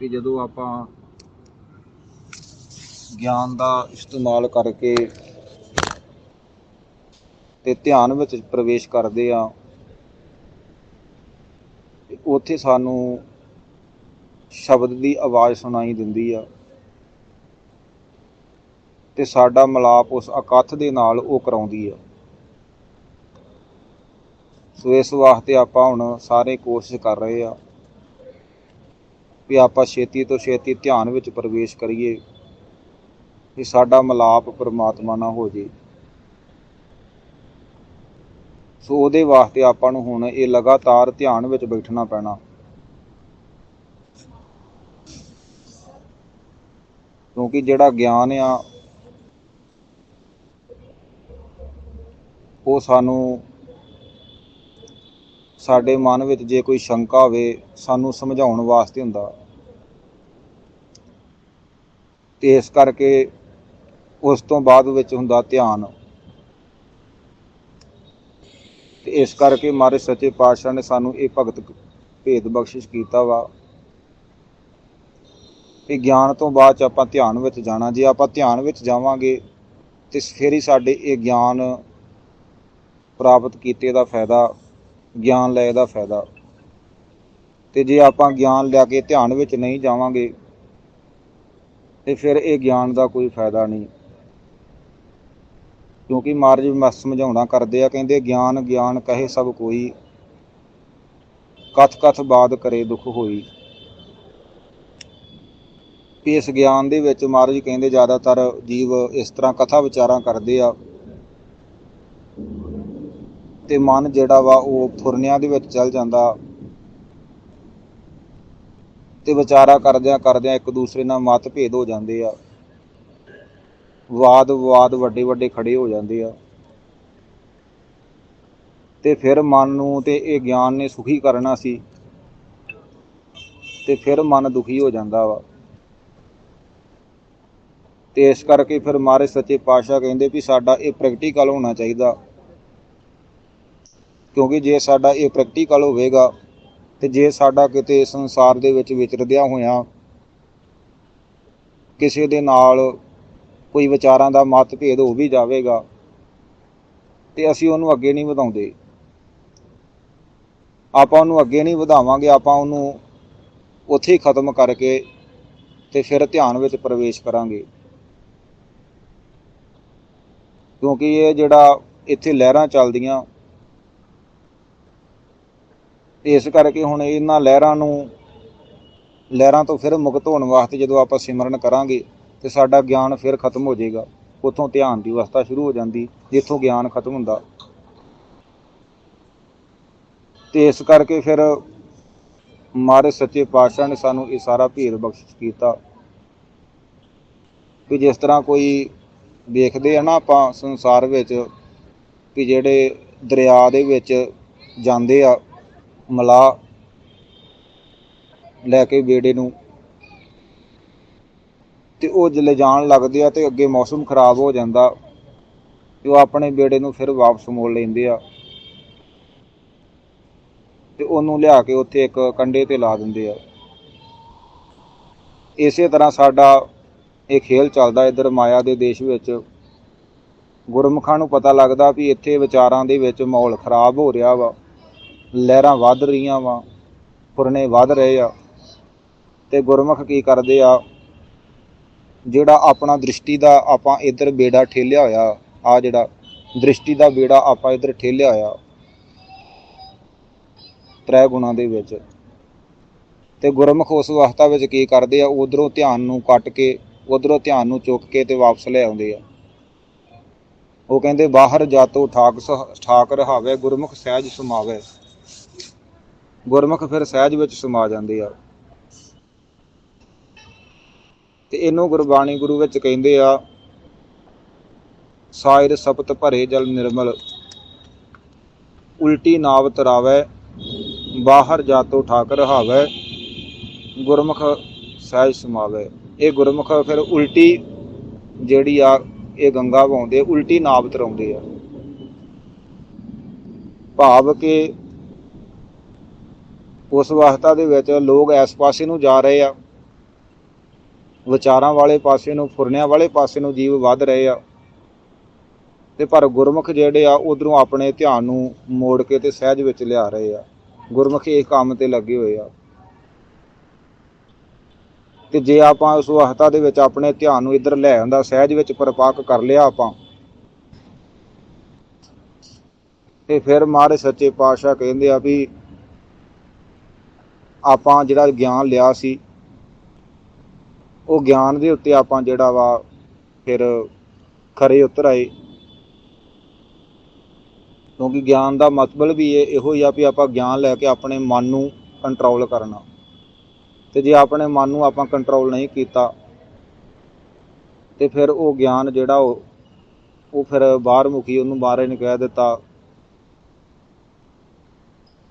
ਕਿ ਜਦੋਂ ਆਪਾਂ ਗਿਆਨ ਦਾ ਇਸਤੇਮਾਲ ਕਰਕੇ ਤੇ ਧਿਆਨ ਵਿੱਚ ਪ੍ਰਵੇਸ਼ ਕਰਦੇ ਆ ਉੱਥੇ ਸਾਨੂੰ ਸ਼ਬਦ ਦੀ ਆਵਾਜ਼ ਸੁਣਾਈ ਦਿੰਦੀ ਆ। ਤੇ ਸਾਡਾ ਮਲਾਪ ਉਸ ਇਕੱਠ ਦੇ ਨਾਲ ਉਹ ਕਰਾਉਂਦੀ ਆ। ਸੋ ਇਸ ਵਾਸਤੇ ਆਪਾਂ ਹੁਣ ਸਾਰੇ ਕੋਸ਼ਿਸ਼ ਕਰ ਰਹੇ ਆ ਵੀ ਆਪਾਂ ਛੇਤੀ ਤੋਂ ਛੇਤੀ ਧਿਆਨ ਵਿੱਚ ਪ੍ਰਵੇਸ਼ ਕਰੀਏ ਕਿ ਸਾਡਾ ਮਲਾਪ ਪਰਮਾਤਮਾ ਨਾਲ ਹੋ ਜੇ। ਸੋ ਉਹਦੇ ਵਾਸਤੇ ਆਪਾਂ ਨੂੰ ਹੁਣ ਇਹ ਲਗਾਤਾਰ ਧਿਆਨ ਵਿੱਚ ਬੈਠਣਾ ਪੈਣਾ। ਕਿਉਂਕਿ ਜਿਹੜਾ ਗਿਆਨ ਆ, ਉਹ ਸਾਨੂੰ ਸਾਡੇ ਮਨ ਵਿੱਚ ਜੇ ਕੋਈ ਸ਼ੰਕਾ ਹੋਵੇ, ਸਾਨੂੰ ਸਮਝਾਉਣ ਵਾਸਤੇ ਹੁੰਦਾ। ਤੇ ਇਸ ਕਰਕੇ ਉਸ ਤੋਂ ਬਾਅਦ ਵਿੱਚ ਹੁੰਦਾ ਧਿਆਨ। ਤੇ ਇਸ ਕਰਕੇ ਮਾਰੇ ਸੱਚੇ ਪਾਤਸ਼ਾਹ ਨੇ ਸਾਨੂੰ ਇਹ ਭਗਤ ਭੇਦ ਬਖਸ਼ਿਸ਼ ਕੀਤਾ ਵਾ ਕਿ ਗਿਆਨ ਤੋਂ ਬਾਅਦ ਚ ਆਪਾਂ ਧਿਆਨ ਵਿੱਚ ਜਾਣਾ। ਜੇ ਆਪਾਂ ਧਿਆਨ ਵਿੱਚ ਜਾਵਾਂਗੇ ਤੇ ਫਿਰ ਹੀ ਸਾਡੇ ਇਹ ਗਿਆਨ ਪ੍ਰਾਪਤ ਕੀਤੇ ਦਾ ਫਾਇਦਾ, ਗਿਆਨ ਲਏ ਦਾ ਫਾਇਦਾ। ਤੇ ਜੇ ਆਪਾਂ ਗਿਆਨ ਲਿਆ ਕੇ ਧਿਆਨ ਵਿੱਚ ਨਹੀਂ ਜਾਵਾਂਗੇ ਤੇ ਫਿਰ ਇਹ ਗਿਆਨ ਦਾ ਕੋਈ ਫਾਇਦਾ ਨਹੀਂ। ਕਿਉਂਕਿ ਮਹਾਰਾਜ ਮਸ ਸਮਝਾਉਣਾ ਕਰਦੇ ਆ, ਕਹਿੰਦੇ ਗਿਆਨ ਗਿਆਨ ਕਹੇ ਸਭ ਕੋਈ, ਕਥ ਕਥ ਬਾਦ ਕਰੇ ਦੁਖ ਹੋਈ। ਇਸ ਗਿਆਨ ਦੇ ਵਿੱਚ ਮਹਾਰਾਜ ਕਹਿੰਦੇ ਜ਼ਿਆਦਾਤਰ ਜੀਵ ਇਸ ਤਰ੍ਹਾਂ ਕਥਾ ਵਿਚਾਰਾਂ ਕਰਦੇ ਆ। ਤੇ ਮਨ ਜਿਹੜਾ ਵਾ ਉਹ ਫੁਰਨਿਆਂ ਦੇ ਵਿੱਚ ਚਲ ਜਾਂਦਾ। ਤੇ ਵਿਚਾਰਾ ਕਰਦਿਆਂ ਕਰਦਿਆਂ ਇੱਕ ਦੂਸਰੇ ਨਾਲ ਮਤਭੇਦ ਹੋ ਜਾਂਦੇ ਆ। ਵਾਦ ਵਿਵਾਦ ਵੱਡੇ ਵੱਡੇ ਖੜੇ ਹੋ ਜਾਂਦੇ ਆ। ਤੇ ਫਿਰ ਮਨ ਨੂੰ ਤੇ ਇਹ ਗਿਆਨ ਨੇ ਸੁਖੀ ਕਰਨਾ ਸੀ। ਤੇ ਫਿਰ ਮਨ ਦੁਖੀ ਹੋ ਜਾਂਦਾ ਵਾ। ਤੇ ਇਸ ਕਰਕੇ ਫਿਰ ਮਾਰੇ ਸੱਚੇ ਪਾਤਸ਼ਾਹ ਕਹਿੰਦੇ ਵੀ ਸਾਡਾ ਇਹ ਪ੍ਰੈਕਟੀਕਲ ਹੋਣਾ ਚਾਹੀਦਾ। ਕਿਉਂਕਿ ਜੇ ਸਾਡਾ ਇਹ ਪ੍ਰੈਕਟੀਕਲ ਹੋਵੇਗਾ ਤੇ ਜੇ ਸਾਡਾ ਕਿਤੇ ਸੰਸਾਰ ਦੇ ਵਿੱਚ ਵਿਚਰਦਿਆਂ ਹੋਇਆਂ ਕਿਸੇ ਦੇ ਨਾਲ ਕੋਈ ਵਿਚਾਰਾਂ ਦਾ ਮਤਭੇਦ ਹੋ ਵੀ ਜਾਵੇਗਾ, ਤੇ ਅਸੀਂ ਉਹਨੂੰ ਅੱਗੇ ਨਹੀਂ ਵਧਾਉਂਦੇ। ਆਪਾਂ ਉਹਨੂੰ ਅੱਗੇ ਨਹੀਂ ਵਧਾਵਾਂਗੇ, ਆਪਾਂ ਉਹਨੂੰ ਉੱਥੇ ਹੀ ਖਤਮ ਕਰਕੇ ਤੇ ਫਿਰ ਧਿਆਨ ਵਿੱਚ ਪ੍ਰਵੇਸ਼ ਕਰਾਂਗੇ। ਕਿਉਂਕਿ ਇਹ ਜਿਹੜਾ ਇੱਥੇ ਲਹਿਰਾਂ ਚੱਲਦੀਆਂ ਇਸ ਕਰਕੇ ਹੁਣ ਇਹਨਾਂ ਲਹਿਰਾਂ ਨੂੰ, ਲਹਿਰਾਂ ਤੋਂ ਫਿਰ ਮੁਕਤ ਹੋਣ ਵਾਸਤੇ ਜਦੋਂ ਆਪਾਂ ਸਿਮਰਨ ਕਰਾਂਗੇ ਤੇ ਸਾਡਾ ਗਿਆਨ ਫਿਰ ਖਤਮ ਹੋ ਜਾਏਗਾ। ਉਥੋਂ ਧਿਆਨ ਦੀ ਅਵਸਥਾ ਸ਼ੁਰੂ ਹੋ ਜਾਂਦੀ, ਜਿੱਥੋਂ ਗਿਆਨ ਖਤਮ ਹੁੰਦਾ। ਤੇ ਇਸ ਕਰਕੇ ਫਿਰ ਮਾਰੇ ਸੱਚੇ ਪਾਤਸ਼ਾਹ ਨੇ ਸਾਨੂੰ ਇਹ ਸਾਰਾ ਭੇਦ ਬਖਸ਼ਿਸ਼ ਕੀਤਾ ਕਿ ਜਿਸ ਤਰ੍ਹਾਂ ਕੋਈ ਦੇਖਦੇ ਆ ਨਾ ਆਪਾਂ ਸੰਸਾਰ ਵਿੱਚ ਕਿ ਜਿਹੜੇ ਦਰਿਆ ਦੇ ਵਿੱਚ ਜਾਂਦੇ ਆ ਮਲਾ ਲੈ ਕੇ ਬੇੜੇ ਨੂੰ। ਤੇ ਉਹ ਜਿਲੇ ਜਾਣ ਲੱਗਦੇ ਆ ਤੇ ਅੱਗੇ ਮੌਸਮ ਖਰਾਬ ਹੋ ਜਾਂਦਾ। ਤੇ ਉਹ ਆਪਣੇ ਬੇੜੇ ਨੂੰ ਫਿਰ ਵਾਪਸ ਮੋੜ ਲੈਂਦੇ ਆ। ਤੇ ਉਹਨੂੰ ਲਿਆ ਕੇ ਉੱਥੇ ਇੱਕ ਕੰਡੇ ਤੇ ਲਾ ਦਿੰਦੇ ਆ। ਇਸੇ ਤਰ੍ਹਾਂ ਸਾਡਾ ਇਹ ਖੇਲ ਚੱਲਦਾ ਇੱਧਰ ਮਾਇਆ ਦੇ ਦੇਸ਼ ਵਿੱਚ। ਗੁਰਮੁਖਾਂ ਨੂੰ ਪਤਾ ਲੱਗਦਾ ਵੀ ਇੱਥੇ ਵਿਚਾਰਾਂ ਦੇ ਵਿੱਚ ਮਾਹੌਲ ਖਰਾਬ ਹੋ ਰਿਹਾ ਵਾ। ਲਹਿਰਾਂ ਵੱਧ ਰਹੀਆਂ ਵਾ, ਪੁਰਨੇ ਵੱਧ ਰਹੇ ਆ। ਤੇ ਗੁਰਮੁਖ ਕੀ ਕਰਦੇ ਆ? ਜਿਹੜਾ ਆਪਣਾ ਦ੍ਰਿਸ਼ਟੀ ਦਾ ਆਪਾਂ ਇੱਧਰ ਬੇੜਾ ਠੇਲਿਆ ਹੋਇਆ ਆ ਜਿਹੜਾ ਦ੍ਰਿਸ਼ਟੀ ਦਾ ਬੇੜਾ ਆਪਾਂ ਇੱਧਰ ਠੇਲਿਆ ਹੋਇਆ, ਤ੍ਰੈ ਗੁਣਾ ਦੇ ਵਿੱਚ। ਤੇ ਗੁਰਮੁਖ ਉਸ ਅਵਸਥਾ ਵਿੱਚ ਕੀ ਕਰਦੇ ਆ? ਉਧਰੋਂ ਧਿਆਨ ਨੂੰ ਕੱਟ ਕੇ, ਉਧਰੋਂ ਧਿਆਨ ਨੂੰ ਚੁੱਕ ਕੇ ਤੇ ਵਾਪਸ ਲੈ ਆਉਂਦੇ ਆ। ਉਹ ਕਹਿੰਦੇ, ਬਾਹਰ ਜਾਤੋ ਠਾਕ ਸ- ਠਾਕ ਰਹਾਵੇ ਗੁਰਮੁਖ ਸਹਿਜ ਸਮਾਵੇ। ਗੁਰਮੁਖ ਫਿਰ ਸਹਿਜ ਵਿੱਚ ਸਮਾ ਜਾਂਦੇ ਆ। ਤੇ ਇਹਨੂੰ ਗੁਰਬਾਣੀ ਗੁਰੂ ਵਿੱਚ ਕਹਿੰਦੇ ਆ ਸਾਇਰ ਸਪਤ ਭਰੇ ਜਲ ਨਿਰਮਲ, ਉਲਟੀ ਨਾਵ ਤਰਾਵੇ, ਬਾਹਰ ਜਾਤੋ ਠਾਕ ਰਹਾਵੇ ਗੁਰਮੁਖ ਸਹਿਜ ਸਮਾਵੇ। ਇਹ ਗੁਰਮੁਖ ਫਿਰ ਉਲਟੀ ਜਿਹੜੀ ਆ, ਇਹ ਗੰਗਾ ਵਹਾਉਂਦੇ ਉਲਟੀ ਨਾਵ ਤਰਾਉਂਦੇ ਆ। ਭਾਵ ਕਿ ਉਸ ਅਵਸਥਾ ਦੇ ਵਿੱਚ ਲੋਕ ਇਸ ਪਾਸੇ ਨੂੰ ਜਾ ਰਹੇ ਆ। ਵਿਚਾਰਾਂ ਵਾਲੇ ਪਾਸੇ ਨੂੰ, ਫੁਰਨਿਆਂ ਵਾਲੇ ਪਾਸੇ ਨੂੰ ਜੀਵ ਵੱਧ ਰਹੇ ਆ। ਤੇ ਪਰ ਗੁਰਮੁਖ ਜਿਹੜੇ ਆ, ਉਧਰੋਂ ਆਪਣੇ ਧਿਆਨ ਨੂੰ ਮੋੜ ਕੇ ਤੇ ਸਹਿਜ ਵਿੱਚ ਲਿਆ ਰਹੇ ਆ। ਗੁਰਮੁਖ ਇਹ ਕੰਮ ਤੇ ਲੱਗੇ ਹੋਏ ਆ। ਤੇ ਜੇ ਆਪਾਂ ਉਸ ਅਵਸਥਾ ਦੇ ਵਿੱਚ ਆਪਣੇ ਧਿਆਨ ਨੂੰ ਇੱਧਰ ਲੈ ਆਂਦਾ ਸਹਿਜ ਵਿੱਚ ਪਰਪਾਕ ਕਰ ਲਿਆ ਆਪਾਂ। ਤੇ ਫਿਰ ਮਹਾਰਾਜ ਸੱਚੇ ਪਾਤਸ਼ਾਹ ਕਹਿੰਦੇ ਆ ਵੀ ਆਪਾਂ ਜਿਹੜਾ ਗਿਆਨ ਲਿਆ ਸੀ, ਉਹ ਗਿਆਨ ਦੇ ਉੱਤੇ ਆਪਾਂ ਜਿਹੜਾ ਵਾ ਫਿਰ ਖਰੇ ਉਤਰ ਆਏ। ਕਿਉਂਕਿ ਗਿਆਨ ਦਾ ਮਤਲਬ ਵੀ ਇਹ ਇਹੋ ਹੀ ਆ ਵੀ ਆਪਾਂ ਗਿਆਨ ਲੈ ਕੇ ਆਪਣੇ ਮਨ ਨੂੰ ਕੰਟਰੋਲ ਕਰਨਾ। ਤੇ ਜੇ ਆਪਣੇ ਮਨ ਨੂੰ ਆਪਾਂ ਕੰਟਰੋਲ ਨਹੀਂ ਕੀਤਾ, ਤੇ ਫਿਰ ਉਹ ਗਿਆਨ ਜਿਹੜਾ ਉਹ ਉਹ ਫਿਰ ਬਾਹਰ ਮੁਖੀ ਉਹਨੂੰ ਬਾਹਰ ਨੇ ਕਹਿ ਦਿੱਤਾ।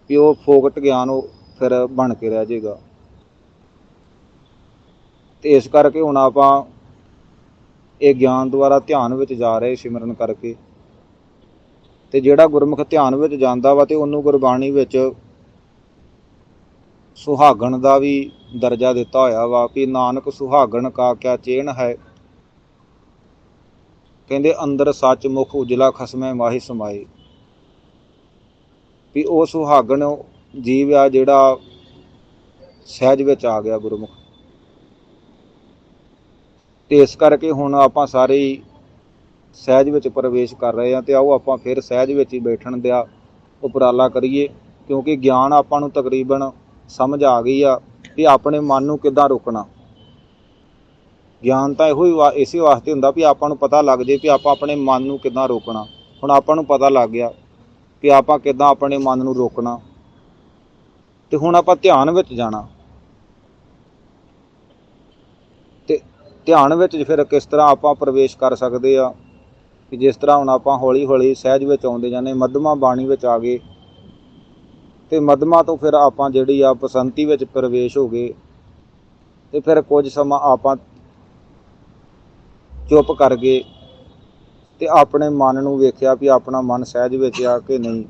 ਵੀ ਉਹ ਫੋਕਟ ਗਿਆਨ ਉਹ ਫਿਰ ਬਣ ਕੇ ਰਹਿ ਜਾਏਗਾ। ਤੇ ਇਸ ਕਰਕੇ ਹੁਣ ਆਪਾਂ ਇਹ ਗਿਆਨ ਦੁਆਰਾ ਧਿਆਨ ਵਿੱਚ ਜਾ ਰਹੇ ਸਿਮਰਨ ਕਰਕੇ। ਤੇ ਜਿਹੜਾ ਗੁਰਮੁਖ ਧਿਆਨ ਵਿੱਚ ਜਾਂਦਾ ਵਾ ਤੇ ਉਹਨੂੰ ਗੁਰਬਾਣੀ ਵਿੱਚ ਸੁਹਾਗਣ ਦਾ ਵੀ ਦਰਜਾ ਦਿੱਤਾ ਹੋਇਆ ਵਾ ਕਿ ਨਾਨਕ ਸੁਹਾਗਣ ਕਾ ਕਿਆ ਚੇਨ ਹੈ। ਕਹਿੰਦੇ ਅੰਦਰ ਸੱਚ ਮੁਖ ਉਜਲਾ ਖਸਮੈ ਮਾਹੀ ਸਮਾਏ। ਵੀ ਉਹ ਸੁਹਾਗਣ ਜੀਵ ਆ ਜਿਹੜਾ ਸਹਿਜ ਵਿੱਚ ਆ ਗਿਆ ਗੁਰਮੁਖ। ਤੇ ਇਸ ਕਰਕੇ ਹੁਣ ਆਪਾਂ ਸਾਰੇ ਹੀ ਸਹਿਜ ਵਿੱਚ ਪ੍ਰਵੇਸ਼ ਕਰ ਰਹੇ ਹਾਂ ਤੇ ਆਓ ਆਪਾਂ ਫਿਰ ਸਹਿਜ ਵਿੱਚ ਹੀ ਬੈਠਣ ਦਾ ਉਪਰਾਲਾ ਕਰੀਏ, ਕਿਉਂਕਿ ਗਿਆਨ ਆਪਾਂ ਨੂੰ ਤਕਰੀਬਨ ਸਮਝ ਆ ਗਈ ਆ ਕਿ ਆਪਣੇ ਮਨ ਨੂੰ ਕਿੱਦਾਂ ਰੋਕਣਾ। ਗਿਆਨ ਤਾਂ ਇਹੋ ਹੀ ਵਾ- ਇਸੇ ਵਾਸਤੇ ਹੁੰਦਾ ਵੀ ਆਪਾਂ ਨੂੰ ਪਤਾ ਲੱਗ ਜੇ ਵੀ ਆਪਾਂ ਆਪਣੇ ਮਨ ਨੂੰ ਕਿੱਦਾਂ ਰੋਕਣਾ। ਹੁਣ ਆਪਾਂ ਨੂੰ ਪਤਾ ਲੱਗ ਗਿਆ ਕਿ ਆਪਾਂ ਕਿੱਦਾਂ ਆਪਣੇ ਮਨ ਨੂੰ ਰੋਕਣਾ। ਤੇ ਹੁਣ ਆਪਾਂ ਧਿਆਨ ਵਿੱਚ ਜਾਣਾ। ਤੇ ਧਿਆਨ ਵਿੱਚ ਫਿਰ ਕਿਸ ਤਰ੍ਹਾਂ ਆਪਾਂ ਪ੍ਰਵੇਸ਼ ਕਰ ਸਕਦੇ ਆ, ਕਿ ਜਿਸ ਤਰ੍ਹਾਂ ਹੁਣ ਆਪਾਂ ਹੌਲੀ ਹੌਲੀ ਸਹਿਜ ਵਿੱਚ ਆਉਂਦੇ ਜਾਂਦੇ, ਮੱਧਮਾ ਬਾਣੀ ਵਿੱਚ ਆ ਗਏ, ਤੇ ਮੱਧਮਾ ਤੋਂ ਫਿਰ ਆਪਾਂ ਜਿਹੜੀ ਆ ਬਸੰਤੀ ਵਿੱਚ ਪ੍ਰਵੇਸ਼ ਹੋ ਗਏ, ਤੇ ਫਿਰ ਕੁਝ ਸਮਾਂ ਆਪਾਂ ਚੁੱਪ ਕਰ ਗਏ, ਤੇ ਆਪਣੇ ਮਨ ਨੂੰ ਵੇਖਿਆ ਵੀ ਆਪਣਾ ਮਨ ਸਹਿਜ ਵਿੱਚ ਆ ਕਿ ਨਹੀਂ।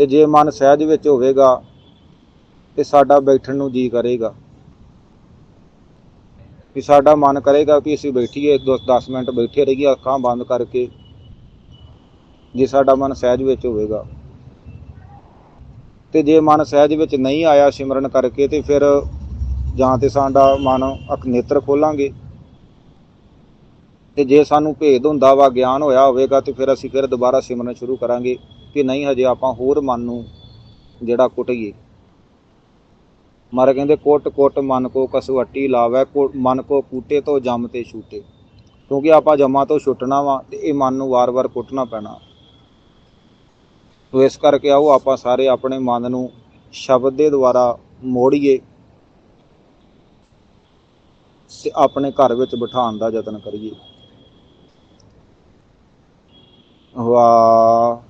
ਤੇ ਜੇ ਮਨ ਸਹਿਜ ਵਿੱਚ ਹੋਵੇਗਾ ਤੇ ਸਾਡਾ ਬੈਠਣ ਨੂੰ ਜੀ ਕਰੇਗਾ। ਵੀ ਸਾਡਾ ਮਨ ਕਰੇਗਾ ਕਿ ਅਸੀਂ ਬੈਠੀਏ 10 ਮਿੰਟ ਬੈਠੇ ਰਹੀਏ, ਅੱਖਾਂ ਬੰਦ ਕਰਕੇ, ਜੇ ਸਾਡਾ ਮਨ ਸਹਿਜ ਵਿੱਚ ਹੋਵੇਗਾ। ਤੇ ਜੇ ਮਨ ਸਹਿਜ ਵਿੱਚ ਨਹੀਂ ਆਇਆ ਸਿਮਰਨ ਕਰਕੇ ਤੇ ਫਿਰ ਜਾਂ ਤੇ ਸਾਡਾ ਮਨ ਅੱਖ ਨੇਤਰ ਖੋਲਾਂਗੇ। ਤੇ ਜੇ ਸਾਨੂੰ ਭੇਦ ਹੁੰਦਾ ਵਾ, ਗਿਆਨ ਹੋਇਆ ਹੋਵੇਗਾ ਤੇ ਫਿਰ ਅਸੀਂ ਫਿਰ ਦੁਬਾਰਾ ਸਿਮਰਨ ਸ਼ੁਰੂ ਕਰਾਂਗੇ। ਕਿ ਨਹੀਂ, ਹਜੇ ਆਪਾਂ ਹੋਰ ਮਨ ਨੂੰ ਜਿਹੜਾ ਕੁੱਟਈਏ ਮਾਰੇ ਕਹਿੰਦੇ, ਕੁੱਟ ਕੁੱਟ, ਮਨ ਕੋ ਕਸਵੱਟੀ ਲਾਵੇ, ਕੁ- ਮਨ ਕੋ ਕੂਟੇ ਤੋਂ ਜਮ ਤੇ ਛੂਟੇ। ਕਿਉਂਕਿ ਆਪਾਂ ਜਮਾਂ ਤੋਂ ਛੁੱਟਣਾ ਵਾ ਤੇ ਇਹ ਮਨ ਨੂੰ ਵਾਰ-ਵਾਰ ਕੁੱਟਣਾ ਪੈਣਾ। ਤੋ ਇਸ ਕਰਕੇ ਆਓ, ਆਪਾਂ ਸਾਰੇ ਆਪਣੇ ਮਨ ਨੂੰ ਸ਼ਬਦ ਦੇ ਦੁਆਰਾ ਮੋੜੀਏ ਤੇ ਆਪਣੇ ਘਰ ਵਿੱਚ ਬਿਠਾਉਣ ਦਾ ਯਤਨ ਕਰੀਏ। ਵਾਹ।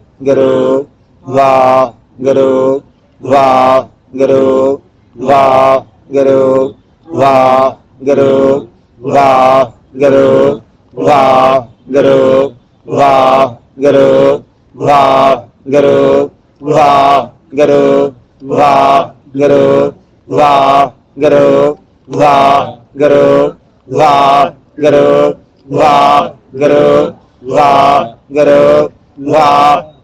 Waheguru Waheguru Waheguru Waheguru Waheguru Waheguru Waheguru Waheguru Waheguru Waheguru Waheguru Waheguru Waheguru Waheguru Waheguru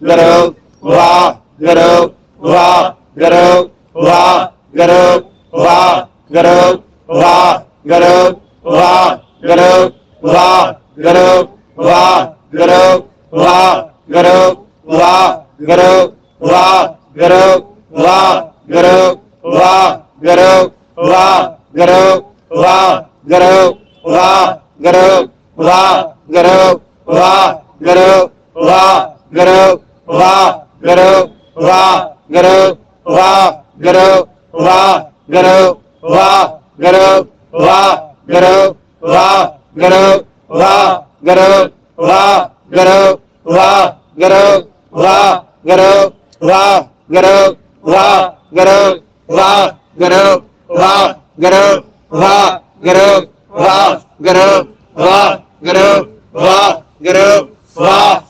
Guru Wa Guru Wa Guru Wa Guru Wa Guru Wa Guru Wa Guru Wa Guru Wa Guru Wa Guru Wa Guru Wa Guru Wa Guru Wa Guru Wa Guru Wa Guru Wa Guru Wa Guru Wa Guru Wa Guru ਵਾਹ ਗੁਰੂ ਵਾਹ ਗੁਰੂ ਵਾਹ ਗੁਰੂ ਵਾਹ ਗੁਰੂ ਵਾਹ ਗੁਰੂ ਵਾਹ ਗੁਰੂ ਵਾਹ ਗੁਰੂ ਵਾਹ ਗੁਰੂ ਵਾਹ ਗੁਰੂ ਵਾਹ ਗੁਰੂ ਵਾਹ ਗੁਰੂ ਵਾਹ ਗੁਰੂ ਵਾਹ ਗੁਰੂ ਵਾਹ ਗੁਰੂ ਵਾਹ ਗੁਰੂ ਵਾਹ ਗੁਰੂ ਵਾਹ ਗੁਰੂ ਵਾਹ ਗੁਰੂ ਵਾਹ ਗੁਰੂ ਵਾਹ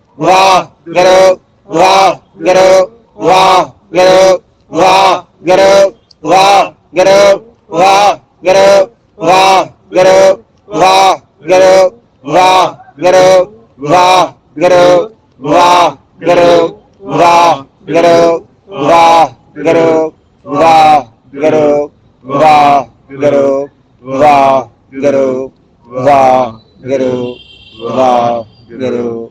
ਗੁਰੂ ਵਾਹ ਗੁਰੂ ਵਾਹ ਗੁਰੂ ਵਾਹ ਗੁਰੂ ਵਾਹ ਗੁਰੂ ਵਾਹ ਗੁਰੂ ਵਾਹ ਗੁਰੂ ਵਾਹ ਗੁਰੂ ਵਾਹ ਗੁਰੂ ਵਾਹ ਗੁਰੂ ਵਾਹ ਗੁਰੂ ਵਾਹ ਗੁਰੂ ਵਾਹ ਗੁਰੂ ਵਾਹ ਗੁਰੂ ਵਾਹ ਗੁਰੂ ਵਾਹ ਗੁਰੂ ਵਾਹ ਗੁਰੂ ਵਾਹ ਗੁਰੂ ਵਾਹ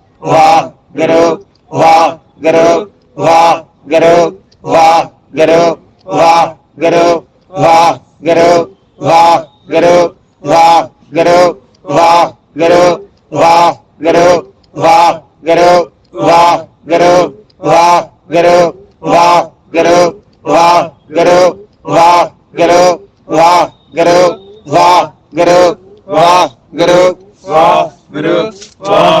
ਵਾਹ ਗੁਰੂ ਵਾਹ ਗੁਰੂ ਵਾਹ ਗੁਰੂ ਵਾਹ ਗੁਰੂ ਵਾਹ ਗੁਰੂ ਵਾਹ ਗੁਰੂ ਵਾਹ ਗੁਰੂ ਵਾਹ ਗੁਰੂ ਵਾਹ ਗੁਰੂ ਵਾਹ ਗੁਰੂ ਵਾਹ ਗੁਰੂ ਵਾਹ ਗੁਰੂ ਵਾਹ ਗੁਰੂ ਵਾਹ ਗੁਰੂ ਵਾਹਿਗੁਰੂ ਵਾਹਿਗੁਰੂ ਵਾਹਿਗੁਰੂ ਵਾਹਿਗੁਰੂ ਵਾਹਿਗੁਰੂ ਵਾਹਿਗੁਰੂ ਵਾਹਿਗੁਰੂ ਵਾਹਿਗੁਰੂ ਵਾਹਿਗੁਰੂ ਵਾਹਿਗੁਰੂ ਵਾਹਿਗੁਰੂ ਵਾਹਿਗੁਰੂ